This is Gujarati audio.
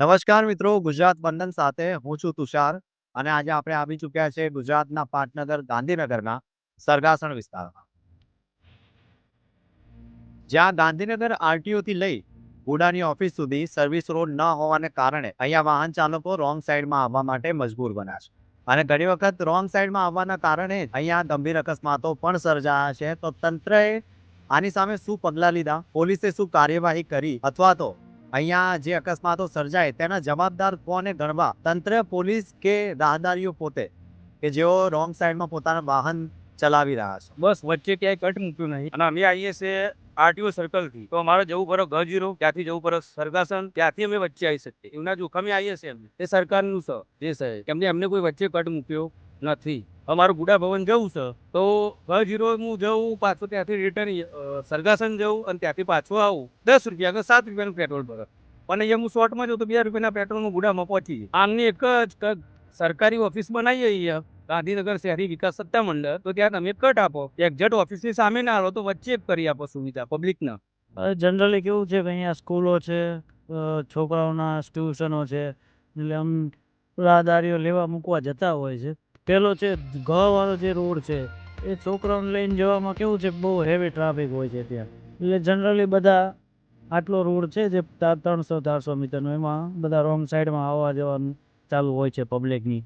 નમસ્કાર મિત્રો, ગુજરાત બંધન સાથે હું છું તુષાર અને આજે આપણે આવી ચૂક્યા છે ગુજરાતના પાટનગર ગાંધીનગરના સરગાસણ વિસ્તારમાં. જ્યાં ગાંધીનગર આરટીઓ થી લઈ ગુડાની ઓફિસ સુધી સર્વિસ રોડ ન હોવાને કારણે અહીંયા વાહન ચાલકો રોંગ સાઈડમાં આવવા માટે મજબૂર બન્યા છે. અને ઘણી વખત રોંગ સાઈડમાં આવવાના કારણે અહીંયા ગંભીર અકસ્માતો પણ સર્જાયા છે. તો તંત્રએ આની સામે શું પગલાં લીધા? પોલીસે શું કાર્યવાહી કરી? અથવા તો અહીંયા જે અકસ્માતો સર્જાય તેના જવાબદાર કોને ગણવા તંત્ર પોલીસ કે રાહદારીઓ પોતે? કે જેઓ રોંગ સાઈડમાં પોતાના વાહન ચલાવી રહ્યા છે? બસ વચ્ચે ક્યાંય કટ મૂક્યું નહીં. અને અમે આવીએ છીએ આરટીઓ સર્કલથી તો અમારે જવું પડે ગજીરો ત્યાંથી જવું પડે સરગાસન ત્યાંથી અમે વચ્ચે આવી શકીએ. એમના જોખમે આવીએ છીએ અમે. એ સરકારનું છે. જે કે એમને કોઈ વચ્ચે કટ મૂક્યો નથી. અમારું ગુડા ભવન જવું છે, તો ઘર જીરો હું જવું પાછું ત્યાંથી રિટર્ન સરગાસન જવું અને ત્યાંથી પાછું આવું. દસ રૂપિયા સાત રૂપિયાનું પેટ્રોલ ભરે. અને અહીંયા હું શોર્ટમાં જઉં તો બે રૂપિયાના પેટ્રોલનું ગુડામાં પહોંચી. આમની એક જ સરકારી ઓફિસ બનાવીએ અહીંયા, ગાંધીનગર શહેરી વિકાસ સત્તા મંડળ. તો ત્યાં તમે કટ આપો. એક્ઝેક્ટ ઓફિસની સામે ના આવો તો વચ્ચે જ કરી આપો સુવિધા પબ્લિકના જનરલી કેવું છે કે અહીંયા સ્કૂલો છે છોકરાઓના ટ્યુશનો છે, એટલે આમ રાહદારીઓ લેવા મૂકવા જતા હોય છે. પેલો છે ઘવાળો જે રોડ છે, એ છોકરાઓને લઈને જવામાં કેવું છે, બહુ હેવી ટ્રાફિક હોય છે ત્યાં. એટલે જનરલી બધા આટલો રોડ છે જે ત્રણસો ચારસો મીટરનો, એમાં બધા રોંગ સાઈડમાં આવવા જવાનું ચાલુ હોય છે પબ્લિકની